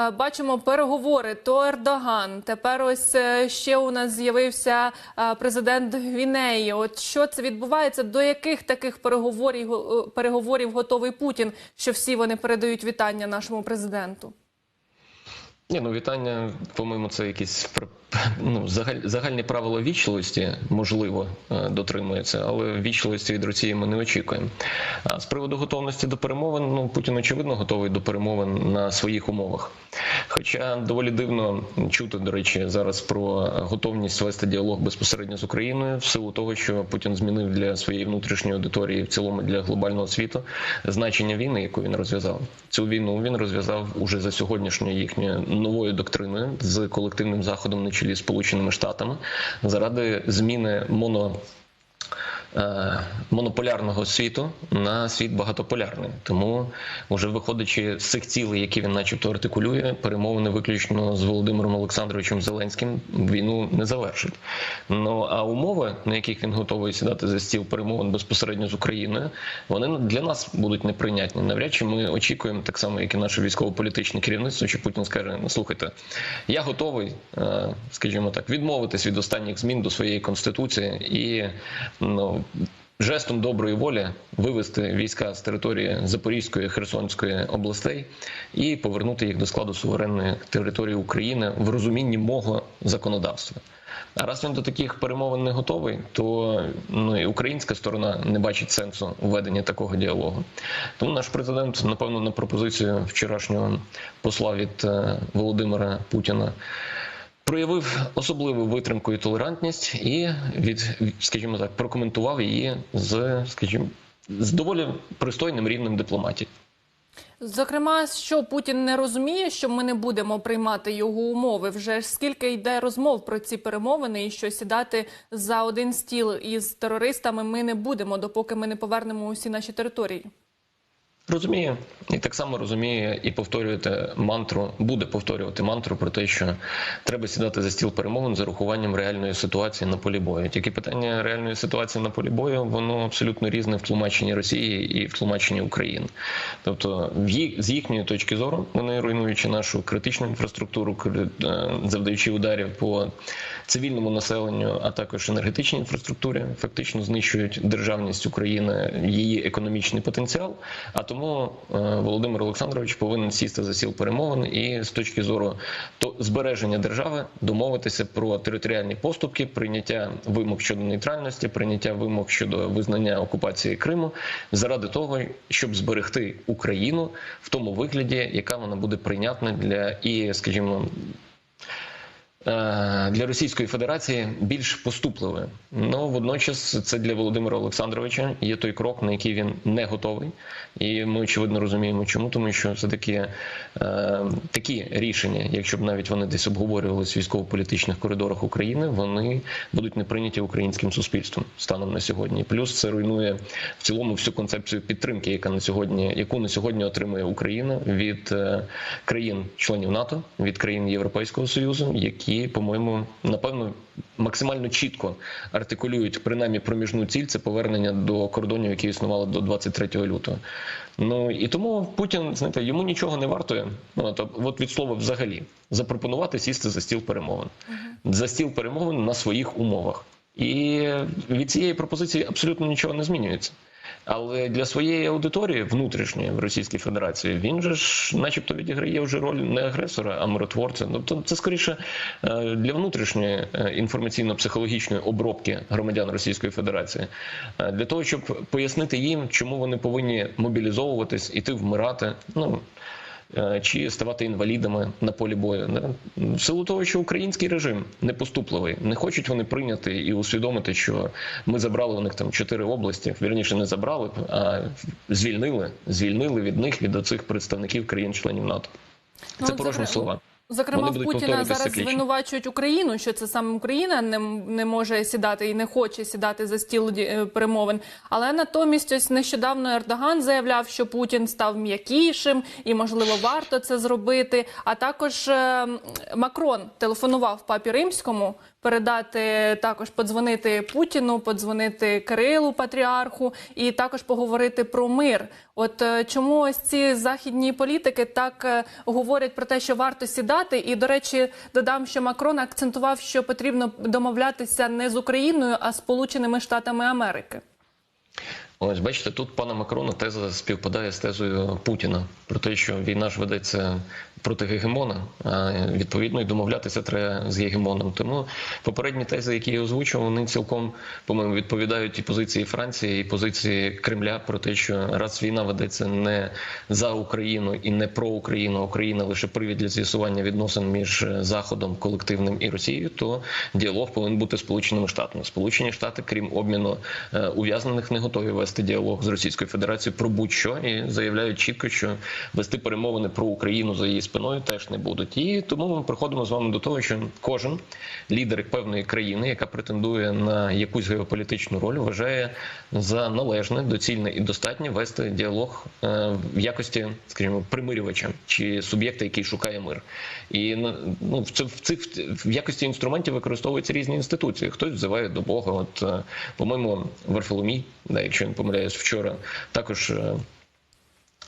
Е, Бачимо переговори. То Ердоган. Тепер ось е, ще у нас з'явився е, президент Гвінеї. От що це відбувається? До яких таких переговорів переговорів готовий Путін? Що всі вони передають вітання нашому президенту? Ні, ну вітання, по-моєму, це якісь ну, загаль, загальні правила вічливості, можливо, е, дотримується, але вічливості від Росії ми не очікуємо. А з приводу готовності до перемовин, ну Путін очевидно готовий до перемовин на своїх умовах. Хоча доволі дивно чути, до речі, зараз про готовність вести діалог безпосередньо з Україною, в силу того, що Путін змінив для своєї внутрішньої аудиторії, в цілому для глобального світу, значення війни, яку він розв'язав. Цю війну він розв'язав уже за сьогоднішньою їхньою новою доктриною з колективним заходом на чолі Сполученими Штатами заради зміни моно монополярного світу на світ багатополярний. Тому, вже виходячи з цих цілей, які він, начебто, артикулює, перемовини виключно з Володимиром Олександровичем Зеленським війну не завершить. Ну а умови, на яких він готовий сідати за стіл перемовин безпосередньо з Україною, вони для нас будуть неприйнятні. Навряд чи ми очікуємо, так само як і наше військово-політичне керівництво, що Путін скаже: ну слухайте, я готовий, е, скажімо так, відмовитись від останніх змін до своєї конституції і ну. Жестом доброї волі вивести війська з території Запорізької Херсонської областей і повернути їх до складу суверенної території України в розумінні мого законодавства. А раз він до таких перемовин не готовий, то ну і українська сторона не бачить сенсу введення такого діалогу. Тому наш президент, напевно, на пропозицію вчорашнього посла від е, Володимира Путіна проявив особливу витримку і толерантність, і від, скажімо так, прокоментував її з, скажімо, з доволі пристойним рівнем дипломатії. Зокрема, що Путін не розуміє, що ми не будемо приймати його умови. Вже скільки йде розмов про ці перемовини, і що сідати за один стіл із терористами ми не будемо, допоки ми не повернемо усі наші території. Розуміє, і так само розуміє і повторюєте мантру, буде повторювати мантру про те, що треба сідати за стіл перемовин з урахуванням реальної ситуації на полі бою. Тільки питання реальної ситуації на полі бою воно абсолютно різне в тлумаченні Росії і в тлумаченні України. Тобто, в їх з їхньої точки зору, вони руйнуючи нашу критичну інфраструктуру, е, завдаючи ударів по цивільному населенню, а також енергетичній інфраструктурі, фактично знищують державність України, її економічний потенціал. А тому е, Володимир Олександрович повинен сісти за сіл перемовин і з точки зору то збереження держави домовитися про територіальні поступки, прийняття вимог щодо нейтральності, прийняття вимог щодо визнання окупації Криму, заради того, щоб зберегти Україну в тому вигляді, яка вона буде прийнятна для і, скажімо. Е, Для Російської Федерації більш поступливою. Ну водночас це для Володимира Олександровича є той крок, на який він не готовий, і ми очевидно розуміємо, чому тому, що все таки е, такі рішення, якщо б навіть вони десь обговорювалися в військово-політичних коридорах України, вони будуть не прийняті українським суспільством станом на сьогодні. Плюс це руйнує в цілому всю концепцію підтримки, яка на сьогодні, яку на сьогодні отримує Україна від е, країн-членів НАТО, від країн Європейського союзу, які, по-моєму, напевно, максимально чітко артикулюють принаймні проміжну ціль це повернення до кордонів, які існували до 23 лютого. Ну і тому Путін, знаєте, йому нічого не вартує. Ну от, от від слова взагалі запропонувати сісти за стіл перемовин, за стіл перемовин на своїх умовах. І від цієї пропозиції абсолютно нічого не змінюється. Але для своєї аудиторії внутрішньої в Російській Федерації він же ж, начебто, відіграє вже роль не агресора, а миротворця. Тобто, це скоріше е, для внутрішньої е, інформаційно-психологічної обробки громадян Російської Федерації, Е, для того, щоб пояснити їм, чому вони повинні мобілізовуватись, іти вмирати. Ну чи ставати інвалідами на полі бою в силу того, що український режим непоступливий, не хочуть вони прийняти і усвідомити, що ми забрали у них там чотири області. Вірніше не забрали, а звільнили, звільнили від них від оцих представників країн-членів НАТО. Це ну, порожні зокрема- слова. Зокрема, вони в Путіна зараз звинувачують Україну, що це саме Україна не, не може сідати і не хоче сідати за стіл е, перемовин. Але натомість, ось нещодавно Ердоган заявляв, що Путін став м'якішим і, можливо, варто це зробити. А також е, Макрон телефонував папі римському передати також подзвонити Путіну, подзвонити Кирилу патріарху і також поговорити про мир. От е, чому ось ці західні політики так е, говорять про те, що варто сідати? І до речі, додам, що Макрон акцентував, що потрібно домовлятися не з Україною, а з Сполученими Штатами Америки. Ось бачите, тут пана Макрона теза співпадає з тезою Путіна про те, що війна ж ведеться проти гегемона, а відповідно і домовлятися треба з гегемоном. Тому попередні тези, які я озвучував, вони цілком по-моєму відповідають і позиції Франції, і позиції Кремля про те, що раз війна ведеться не за Україну і не про Україну, а Україна лише привід для з'ясування відносин між Заходом колективним і Росією, то діалог повинен бути Сполученими Штатами. Сполучені Штати, крім обміну е, ув'язнених, не готові вести діалог з Російською Федерацією про будь-що і заявляють чітко, що вести перемовини про Україну за її спиною теж не будуть. І тому ми приходимо з вами до того, що кожен лідер певної країни, яка претендує на якусь геополітичну роль, вважає за належне, доцільне і достатнє вести діалог е, в якості, скажімо, примирювача чи суб'єкта, який шукає мир. І ну, в це в цих в якості інструментів використовуються різні інституції. Хтось взиває до Бога. От, е, по-моєму, Варфоломій, да, якщо не помиляюсь, вчора також. е,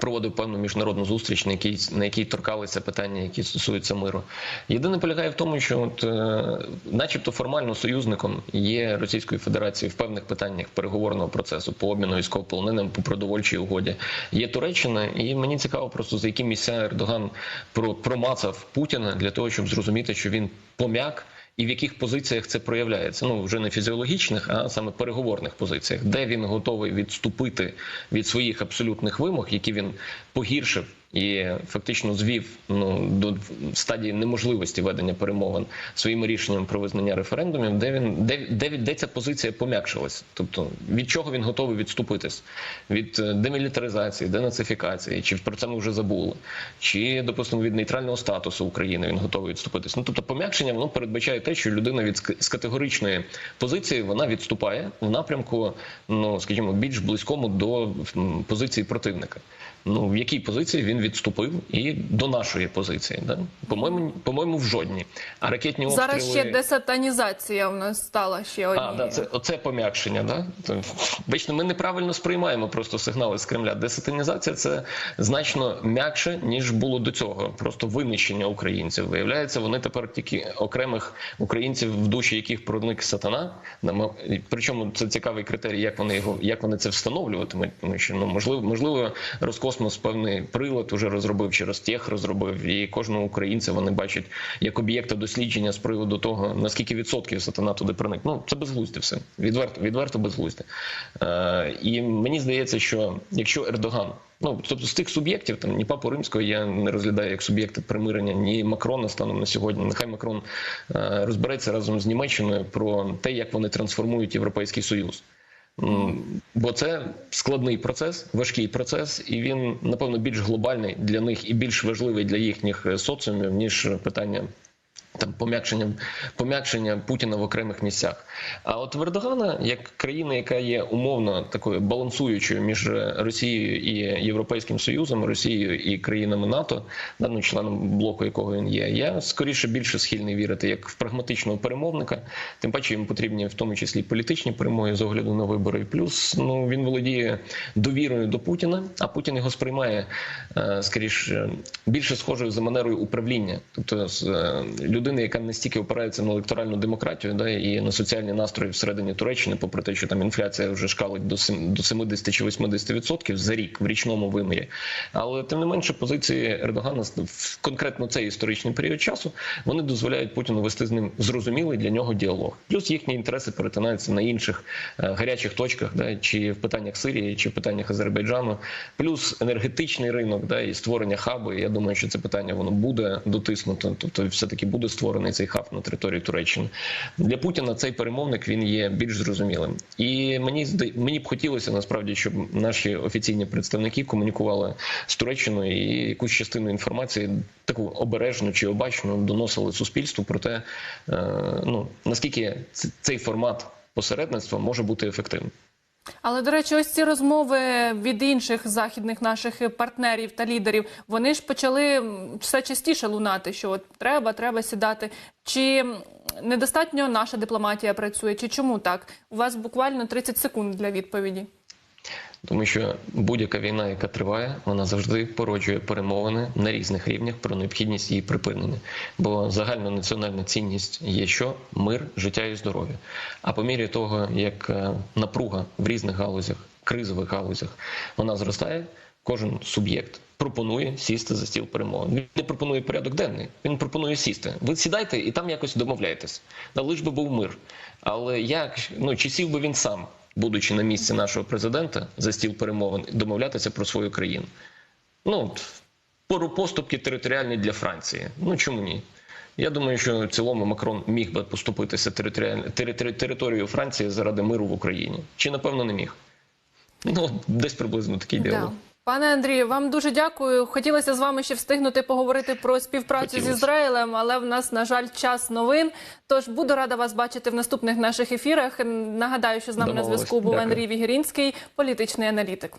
Проводив певну міжнародну зустріч, на якій на якій торкалися питання, які стосуються миру. Єдине полягає в тому, що, от, е, начебто, формально союзником є Російської Федерації в певних питаннях переговорного процесу по обміну військовополоненим, по продовольчій угоді. Є Туреччина, і мені цікаво просто за які місця Ердоган про- промацав Путіна для того, щоб зрозуміти, що він пом'як. І в яких позиціях це проявляється? Ну вже не фізіологічних, а саме переговорних позиціях, де він готовий відступити від своїх абсолютних вимог, які він погіршив і фактично звів ну до стадії неможливості ведення перемовин своїм рішенням про визнання референдумів, де він де, де, де ця позиція пом'якшилась? Тобто від чого він готовий відступитись? Від е, демілітаризації, денацифікації, чи про це ми вже забули, чи допустимо від нейтрального статусу України він готовий відступитись? Ну тобто, пом'якшення воно передбачає те, що людина від з категоричної позиції вона відступає в напрямку, ну скажімо, більш близькому до позиції противника. Ну в якій позиції він відступив і до нашої позиції, да? по-моєму, по-моєму, в жодній. А ракетні обстріли... Зараз ще десатанізація в нас стала ще однією. А, да, це оце пом'якшення. Да? Бачите, ми неправильно сприймаємо просто сигнали з Кремля. Десатинізація це значно м'якше, ніж було до цього. Просто винищення українців. Виявляється, вони тепер тільки окремих українців, в душі яких проник сатана. Причому це цікавий критерій, як вони його як вони це встановлюватимуть. Тому що ну можливо, можливо, Роскосмос певний прилад уже розробив чи Ростех розробив, і кожного українця вони бачать як об'єкта дослідження з приводу того, наскільки відсотків сатана туди проник. Ну це безглуздя все. Відверто, відверто безглуздя. Е, і мені здається, що якщо Ердоган. Ну, тобто з тих суб'єктів, там ні папу римського я не розглядаю як суб'єкти примирення, ні Макрона станом на сьогодні. Нехай Макрон е, розбереться разом з Німеччиною про те, як вони трансформують Європейський Союз. Бо це складний процес, важкий процес, і він напевно більш глобальний для них і більш важливий для їхніх е, соціумів ніж питання. Там пом'якшення пом'якшення Путіна в окремих місцях. А от в Ердогана, як країна, яка є умовно такою балансуючою між Росією і Європейським Союзом, Росією і країнами НАТО, даним членом блоку, якого він є, я скоріше більше схильний вірити як в прагматичного перемовника. Тим паче йому потрібні в тому числі політичні перемоги з огляду на вибори. Плюс ну він володіє довірою до Путіна, а Путін його сприймає е, скоріше більше схожою за манерою управління, тобто е, людини, яка не стільки опирається на електоральну демократію, да і на соціальні настрої всередині Туреччини, попри те, що там інфляція вже шкалить до 70 чи 80% відсотків за рік в річному вимірі. Але тим не менше, позиції Ердогана в конкретно цей історичний період часу вони дозволяють Путіну вести з ним зрозумілий для нього діалог. Плюс їхні інтереси перетинаються на інших е, гарячих точках, да, чи в питаннях Сирії, чи в питаннях Азербайджану, плюс енергетичний ринок, да, і створення хабу. Я думаю, що це питання воно буде дотиснуто, тобто все таки буде створений цей хаб на території Туреччини. Для Путіна цей перемовник він є більш зрозумілим. І мені мені б хотілося насправді, щоб наші офіційні представники комунікували з Туреччиною і якусь частину інформації, таку обережну чи обачну, доносили суспільству про те, е, ну наскільки цей формат посередництва може бути ефективним. Але до речі, ось ці розмови від інших західних наших партнерів та лідерів вони ж почали все частіше лунати, що от треба, треба сідати. Чи недостатньо наша дипломатія працює? Чи чому так? У вас буквально 30 секунд для відповіді. Тому що будь-яка війна, яка триває, вона завжди породжує перемовини на різних рівнях про необхідність її припинення. Бо загальна національна цінність є що мир, життя і здоров'я. А по мірі того, як е, напруга в різних галузях, кризових галузях, вона зростає, кожен суб'єкт пропонує сісти за стіл перемовин. Він не пропонує порядок денний, він пропонує сісти. Ви сідайте і там якось домовляєтесь. Да, лиш би був мир. Але як ну чи сів би він сам? Будучи на місці нашого президента за стіл перемовин, домовлятися про свою країну. Ну, пору поступки територіальні для Франції. Ну чому ні? Я думаю, що в цілому Макрон міг би поступитися територіаль- тери- тери- територією Франції заради миру в Україні. Чи напевно не міг? Ну, десь приблизно такий діалог. Пане Андрію, вам дуже дякую. Хотілося з вами ще встигнути поговорити про співпрацю з Ізраїлем, але в нас, на жаль, час новин. Тож буду рада вас бачити в наступних наших ефірах. Нагадаю, що з нами на зв'язку був Дякую. Андрій Вігірінський, політичний аналітик.